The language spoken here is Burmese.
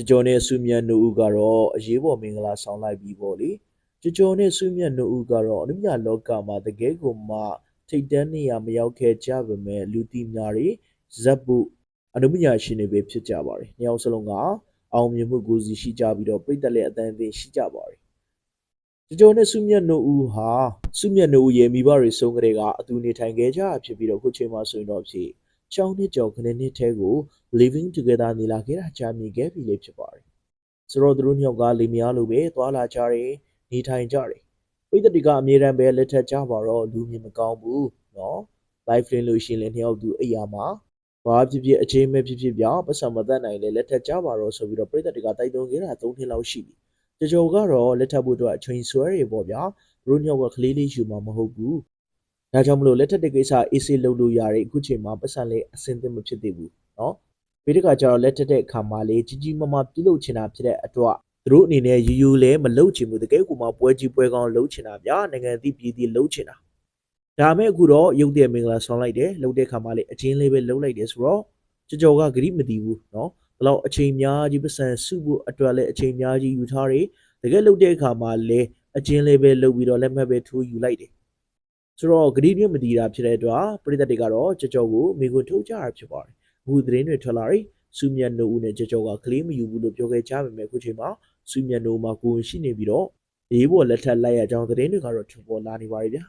ကြကြော်နဲ့စုမြတ်နှုတ်ဦးကတော့အရေးပေါ်မင်္ဂလာဆောင်လိုက်ပြီးပေါ့လေကြကြော်နဲ့စုမြတ်နှုတ်ဦးကတော့အနုမြလောကမှာတကယ်ကိုမှထိတ်တန်းနေရမရောက်ခဲ့ကြပါမဲ့လူတီများတွေဇက်ပုအနုမြရှင်တွေပဲဖြစ်ကြပါတယ်။နှစ်ယောက်စလုံးကအောင်မြင်မှုကိုစီရှိကြပြီးတော့ပြိတ္တလည်းအတန်အသင်ရှိကြပါတယ်။ကြကြော်နဲ့စုမြတ်နှုတ်ဦးဟာစုမြတ်နှုတ်ဦးရဲ့မိဘတွေဆုံးကလေးကအတူနေထိုင်ခဲ့ကြတာဖြစ်ပြီးတော့ခုချိန်မှာဆိုရင်တော့ဖြစ် ချောင်းနှစ်ကျော်ခဏနှစ်ထဲကို living together နေလာခဲ့တာကြာမြင့်ခဲ့ပြီလေဖြစ်ပါတယ်။ဆိုတော့သူတို့နှစ်ယောက်ကလေမယားလိုပဲသွာလာကြတယ်နေထိုင်ကြတယ်။ပိဿတိကအမြဲတမ်းပဲလက်ထက်ကြပါတော့လူမြင်မကောင်းဘူးနော်။ live link လို့ရှိရင်လည်းနှစ်ယောက်သူအိယာမှာဘာဖြစ်ဖြစ်အချင်းမဲ့ဖြစ်ဖြစ်ပြောင်းပတ်စံမသက်နိုင်လေလက်ထက်ကြပါတော့ဆိုပြီးတော့ပိဿတိကတိုက်တွန်းခဲ့တာ၃နှစ်လောက်ရှိပြီ။ကြကြောကတော့လက်ထပ်ဖို့အတွက်အချိန်ဆွဲရပေါ့ဗျာ။သူတို့နှစ်ယောက်ကကလေးလေးယူမှာမဟုတ်ဘူး။ ။ဒါကြောင့်မလို့လက်ထက်တဲ့ကိစ္စအေးဆေးလုပ်လို့ရတယ်အခုချိန်မှာပတ်စံလေးအဆင်သင့်မဖြစ်သေးဘူး။နော်။ပြီးတခါကျတော့လက်ထက်တဲ့အခါမှာလေကြီးကြီးမားမားပြုလုပ်ချင်တာဖြစ်တဲ့အတွက်သူတို့အနေနဲ့ယူယူလဲမလုပ်ချင်ဘူးတကယ်ကိုမှပွဲကြီးပွဲကောင်းလုပ်ချင်တာဗျာနိုင်ငံသည့်ပြည်သည့်လုပ်ချင်တာ။ဒါမဲ့အခုတော့ရုပ်တရက်မင်္ဂလာဆောင်လိုက်တယ်လုပ်တဲ့အခါမှာလေအချင်းလေးပဲလုပ်လိုက်တယ်ဆိုတော့ကြော်ကြော်ကဂရိမတည်ဘူးနော်။ဘလောက်အချိန်များကြီးပတ်စံစုဖို့အတွက်လည်းအချိန်များကြီးယူထားတယ်တကယ်လုပ်တဲ့အခါမှာလေအချင်းလေးပဲလုပ်ပြီးတော့လက်မှတ်ပဲထိုးယူလိုက်တယ် ဆိုတော့ဂရိမြတ်မတီးတာဖြစ်တဲ့အတွက်ပြည်သက်တွေကတော့ကြော်ကြော်ကိုမိကိုထုတ်ကြတာဖြစ်ပါတယ်အခုသတင်းတွေထွက်လာတယ်စုမြတ်နိုးဦးနဲ့ကြော်ကြော်ကကလေးမယူဘူးလို့ပြောခဲ့ကြပေမဲ့အခုချိန်မှာစုမြတ်နိုးမှာကိုယ်ဝင်ရှိနေပြီးတော့အေးဘော်လက်ထက်လိုက်ရကြောင်းသတင်းတွေကတော့ထွက်ပေါ်လာနေပါပြီဗျာ